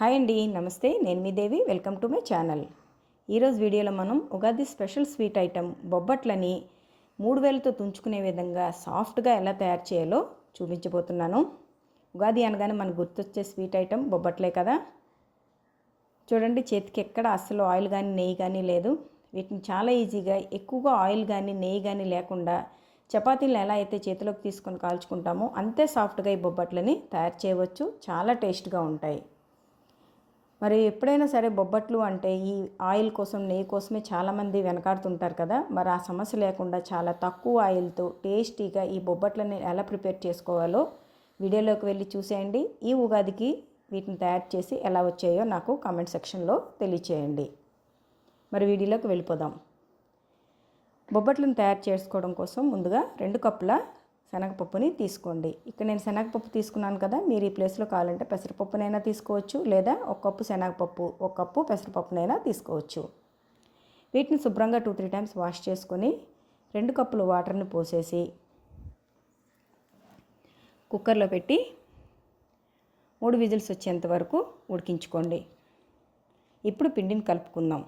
Hi అండి నమస్తే. నేను మీ Devi. Welcome to my channel. ఈరోజు వీడియోలో మనం ఉగాది స్పెషల్ స్వీట్ ఐటెం బొబ్బట్లని మూడు వేలతో తుంచుకునే విధంగా సాఫ్ట్గా ఎలా తయారు చేయాలో చూపించబోతున్నాను. ఉగాది అనగానే మనకు గుర్తొచ్చే స్వీట్ ఐటెం బొబ్బట్లే కదా. చూడండి చేతికి ఎక్కడ అస్సలు ఆయిల్ కానీ నెయ్యి కానీ లేదు. వీటిని చాలా ఈజీగా ఎక్కువగా ఆయిల్ కానీ నెయ్యి కానీ లేకుండా చపాతీలు ఎలా అయితే చేతిలోకి తీసుకొని కాల్చుకుంటామో అంతే సాఫ్ట్గా ఈ బొబ్బట్లని తయారు చేయవచ్చు. చాలా టేస్ట్గా ఉంటాయి. మరి ఎప్పుడైనా సరే బొబ్బట్లు అంటే ఈ ఆయిల్ కోసం నెయ్యి కోసమే చాలామంది వెనకాడుతుంటారు కదా. మరి ఆ సమస్య లేకుండా చాలా తక్కువ ఆయిల్తో టేస్టీగా ఈ బొబ్బట్లని ఎలా ప్రిపేర్ చేసుకోవాలో వీడియోలోకి వెళ్ళి చూసేయండి. ఈ ఉగాదికి వీటిని తయారు చేసి ఎలా వచ్చాయో నాకు కామెంట్ సెక్షన్లో తెలియచేయండి. మరి వీడియోలోకి వెళ్ళిపోదాం. బొబ్బట్లను తయారు చేసుకోవడం కోసం ముందుగా రెండు కప్పుల శనగపప్పుని తీసుకోండి. ఇక్కడ నేను శనగపప్పు తీసుకున్నాను కదా మీరు ఈ ప్లేస్లో కావాలంటే పెసరపప్పునైనా తీసుకోవచ్చు లేదా ఒక కప్పు శనగపప్పు ఒక కప్పు పెసరపప్పునైనా తీసుకోవచ్చు. వీటిని శుభ్రంగా టూ త్రీ టైమ్స్ వాష్ చేసుకొని రెండు కప్పులు వాటర్ని పోసేసి కుక్కర్లో పెట్టి మూడు విజిల్స్ వచ్చేంత వరకు ఉడికించుకోండి. ఇప్పుడు పిండిని కలుపుకుందాం.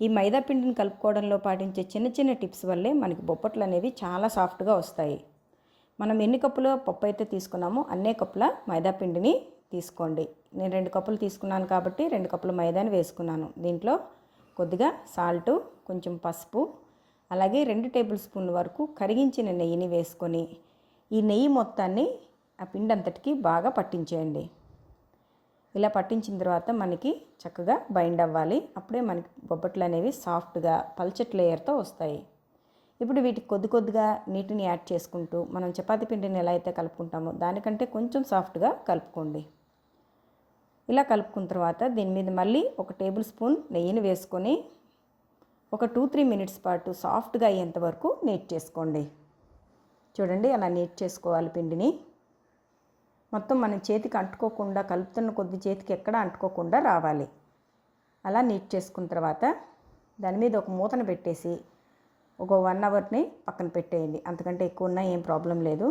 ఈ మైదా పిండిని కలుపుకోవడంలో పాటించే చిన్న చిన్న టిప్స్ వల్లే మనకి బొప్పట్లు అనేవి చాలా సాఫ్ట్గా వస్తాయి. మనం ఎన్ని కప్పుల పప్పు అయితే తీసుకున్నామో అన్నే కప్పుల మైదా పిండిని తీసుకోండి. నేను రెండు కప్పులు తీసుకున్నాను కాబట్టి రెండు కప్పుల మైదాని వేసుకున్నాను. దీంట్లో కొద్దిగా సాల్టు కొంచెం పసుపు అలాగే రెండు టేబుల్ స్పూన్ల వరకు కరిగించిన నెయ్యిని వేసుకొని ఈ నెయ్యి మొత్తాన్ని ఆ పిండి అంతటికి బాగా పట్టించేయండి. ఇలా పట్టించిన తర్వాత మనకి చక్కగా బైండ్ అవ్వాలి. అప్పుడే మనకి బొబ్బట్లు అనేవి సాఫ్ట్గా పల్చట్ లేయర్తో వస్తాయి. ఇప్పుడు వీటికి కొద్ది కొద్దిగా నీటిని యాడ్ చేసుకుంటూ మనం చపాతీ పిండిని ఎలా అయితే కలుపుకుంటామో దానికంటే కొంచెం సాఫ్ట్గా కలుపుకోండి. ఇలా కలుపుకున్న తర్వాత దీని మీద మళ్ళీ ఒక టేబుల్ స్పూన్ నెయ్యిని వేసుకొని ఒక టూ త్రీ మినిట్స్ పాటు సాఫ్ట్గా అయ్యేంత వరకు నీట్ చేసుకోండి. చూడండి అలా నీట్ చేసుకోవాలి పిండిని. మొత్తం మన చేతికి అంటుకోకుండా కలుపుతున్న కొద్ది చేతికి ఎక్కడ అంటుకోకుండా రావాలి. అలా నీట్ చేసుకున్న తర్వాత దాని మీద ఒక మూతను పెట్టేసి ఒక వన్ అవర్ని పక్కన పెట్టేయండి. అంతకంటే ఎక్కువ ఉన్నా ఏం ప్రాబ్లం లేదు.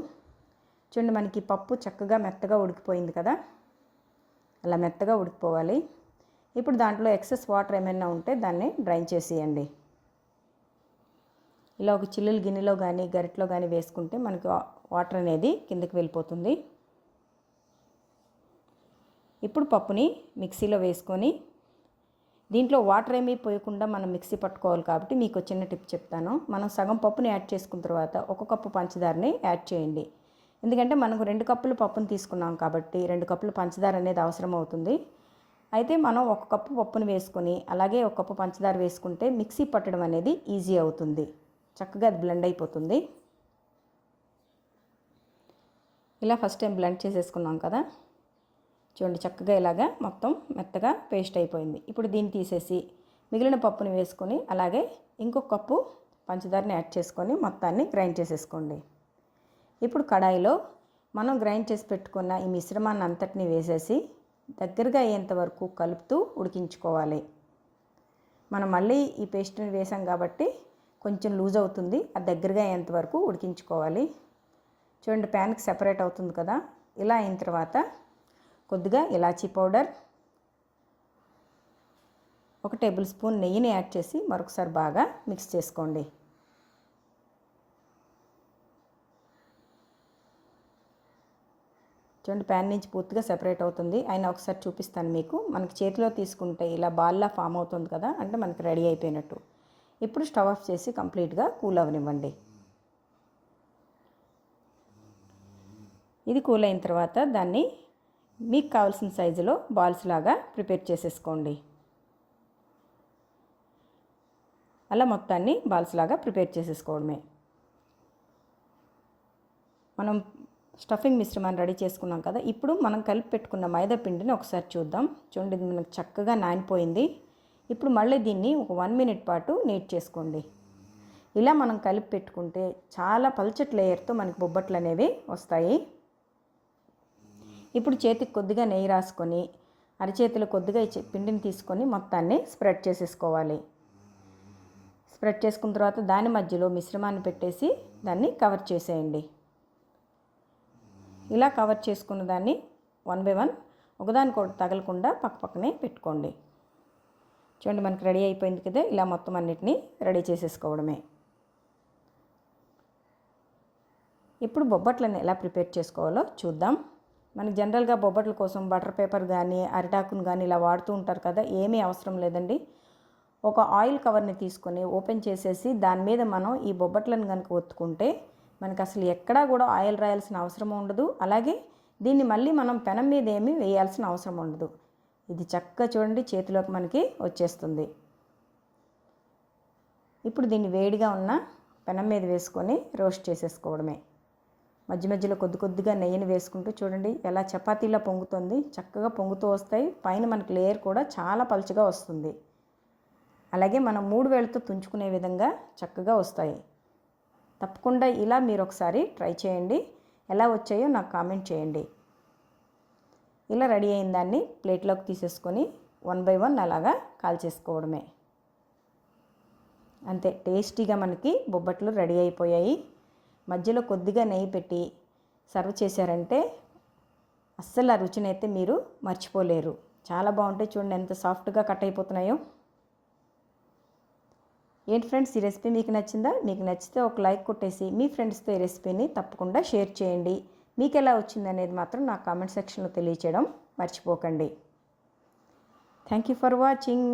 చూడండి మనకి పప్పు చక్కగా మెత్తగా ఉడికిపోయింది కదా. అలా మెత్తగా ఉడికిపోవాలి. ఇప్పుడు దాంట్లో ఎక్సెస్ వాటర్ ఏమైనా ఉంటే దాన్ని డ్రైన్ చేసేయండి. ఇలా ఒక చిల్లులు గిన్నెలో కానీ గరిటలో కానీ వేసుకుంటే మనకి వాటర్ అనేది కిందకి వెళ్ళిపోతుంది. ఇప్పుడు పప్పుని మిక్సీలో వేసుకొని దీంట్లో వాటర్ ఏమీ పోయకుండా మనం మిక్సీ పట్టుకోవాలి కాబట్టి మీకు చిన్న టిప్ చెప్తాను. మనం సగం పప్పుని యాడ్ చేసుకున్న తర్వాత ఒక కప్పు పంచదారని యాడ్ చేయండి. ఎందుకంటే మనకు రెండు కప్పులు పప్పుని తీసుకున్నాం కాబట్టి రెండు కప్పులు పంచదార అనేది అవసరం అవుతుంది. అయితే మనం ఒక కప్పు పప్పును వేసుకొని అలాగే ఒక కప్పు పంచదార వేసుకుంటే మిక్సీ పట్టడం అనేది ఈజీ అవుతుంది. చక్కగా అది బ్లెండ్ అయిపోతుంది. ఇలా ఫస్ట్ టైం బ్లెండ్ చేసేసుకున్నాం కదా. చూడండి చక్కగా ఇలాగా మొత్తం మెత్తగా పేస్ట్ అయిపోయింది. ఇప్పుడు దీన్ని తీసేసి మిగిలిన పప్పుని వేసుకొని అలాగే ఇంకొక కప్పు పంచదారని యాడ్ చేసుకొని మొత్తాన్ని గ్రైండ్ చేసేసుకోండి. ఇప్పుడు కడాయిలో మనం గ్రైండ్ చేసి పెట్టుకున్న ఈ మిశ్రమాన్ని అంతటిని వేసేసి దగ్గరగా అయ్యేంత వరకు కలుపుతూ ఉడికించుకోవాలి. మనం మళ్ళీ ఈ పేస్ట్ని వేసాం కాబట్టి కొంచెం లూజ్ అవుతుంది. అది దగ్గరగా అయ్యేంత వరకు ఉడికించుకోవాలి. చూడండి ప్యాన్కి సెపరేట్ అవుతుంది కదా. ఇలా అయిన తర్వాత కొద్దిగా ఇలాచీ పౌడర్ ఒక టేబుల్ స్పూన్ నెయ్యిని యాడ్ చేసి మరొకసారి బాగా మిక్స్ చేసుకోండి. చూడండి ప్యాన్ నుంచి పూర్తిగా సెపరేట్ అవుతుంది. అయినా ఒకసారి చూపిస్తాను మీకు. మనకి చేతిలో తీసుకుంటే ఇలా బాల్లా ఫామ్ అవుతుంది కదా అంటే మనకి రెడీ అయిపోయినట్టు. ఇప్పుడు స్టవ్ ఆఫ్ చేసి కంప్లీట్గా కూల్ అవనివ్వండి. ఇది కూల్ అయిన తర్వాత దాన్ని మీకు కావాల్సిన సైజులో బాల్స్ లాగా ప్రిపేర్ చేసేసుకోండి. అలా మొత్తాన్ని బాల్స్ లాగా ప్రిపేర్ చేసేసుకోవడమే. మనం స్టఫింగ్ మిశ్రమాన్ని రెడీ చేసుకున్నాం కదా ఇప్పుడు మనం కలిపి పెట్టుకున్న మైదా పిండిని ఒకసారి చూద్దాం. చూడండి ఇది మనకు చక్కగా నానిపోయింది. ఇప్పుడు మళ్ళీ దీన్ని ఒక వన్ మినిట్ పాటు నీట్ చేసుకోండి. ఇలా మనం కలిపి పెట్టుకుంటే చాలా పల్చటి లేయర్తో మనకి బొబ్బట్లు అనేవి వస్తాయి. ఇప్పుడు చేతికి కొద్దిగా నెయ్యి రాసుకొని అరచేతిలో కొద్దిగా పిండిని తీసుకొని మొత్తాన్ని స్ప్రెడ్ చేసేసుకోవాలి. స్ప్రెడ్ చేసుకున్న తర్వాత దాని మధ్యలో మిశ్రమాన్ని పెట్టేసి దాన్ని కవర్ చేసేయండి. ఇలా కవర్ చేసుకున్న దాన్ని వన్ బై వన్ ఒకదానికొకటి తగలకుండా పక్క పక్కనే పెట్టుకోండి. చూడండి మనకి రెడీ అయిపోయింది కదా ఇలా మొత్తం అన్నిటినీ రెడీ చేసేసుకోవడమే. ఇప్పుడు బొబ్బట్లను ఎలా ప్రిపేర్ చేసుకోవాలో చూద్దాం. మనకి జనరల్గా బొబ్బట్ల కోసం బటర్ పేపర్ కానీ అరిటాకును కానీ ఇలా వాడుతూ ఉంటారు కదా ఏమీ అవసరం లేదండి. ఒక ఆయిల్ కవర్ని తీసుకొని ఓపెన్ చేసేసి దాని మీద మనం ఈ బొబ్బట్లను కనుక ఒత్తుకుంటే మనకు అసలు ఎక్కడా కూడా ఆయిల్ రాయాల్సిన అవసరం ఉండదు. అలాగే దీన్ని మళ్ళీ మనం పెనం మీద ఏమీ వేయాల్సిన అవసరం ఉండదు. ఇది చక్కగా చూడండి చేతిలోకి మనకి వచ్చేస్తుంది. ఇప్పుడు దీన్ని వేడిగా ఉన్న పెనం మీద వేసుకొని రోస్ట్ చేసేసుకోవడమే. మధ్య మధ్యలో కొద్ది కొద్దిగా నెయ్యిని వేసుకుంటూ చూడండి ఎలా చపాతీలా పొంగుతుంది. చక్కగా పొంగుతూ వస్తాయి. పైన మనకి లేయర్ కూడా చాలా పలుచగా వస్తుంది. అలాగే మనం మూడు వేలతో తుంచుకునే విధంగా చక్కగా వస్తాయి. తప్పకుండా ఇలా మీరు ఒకసారి ట్రై చేయండి. ఎలా వచ్చాయో నాకు కామెంట్ చేయండి. ఇలా రెడీ అయిన దాన్ని ప్లేట్లోకి తీసేసుకొని వన్ బై వన్ అలాగా కాల్చేసుకోవడమే. అంతే టేస్టీగా మనకి బొబ్బట్లు రెడీ అయిపోయాయి. మధ్యలో కొద్దిగా నెయ్యి పెట్టి సర్వ్ చేశారంటే అస్సలు ఆ రుచినైతే మీరు మర్చిపోలేరు. చాలా బాగుంటాయి చూడండి ఎంత సాఫ్ట్గా కట్ అయిపోతున్నాయో. ఏంటి ఫ్రెండ్స్ ఈ రెసిపీ మీకు నచ్చిందా? మీకు నచ్చితే ఒక లైక్ కొట్టేసి మీ ఫ్రెండ్స్తో ఈ రెసిపీని తప్పకుండా షేర్ చేయండి. మీకు ఎలా వచ్చింది అనేది మాత్రం నా కామెంట్ సెక్షన్లో తెలియచేయడం మర్చిపోకండి. Thank you for watching.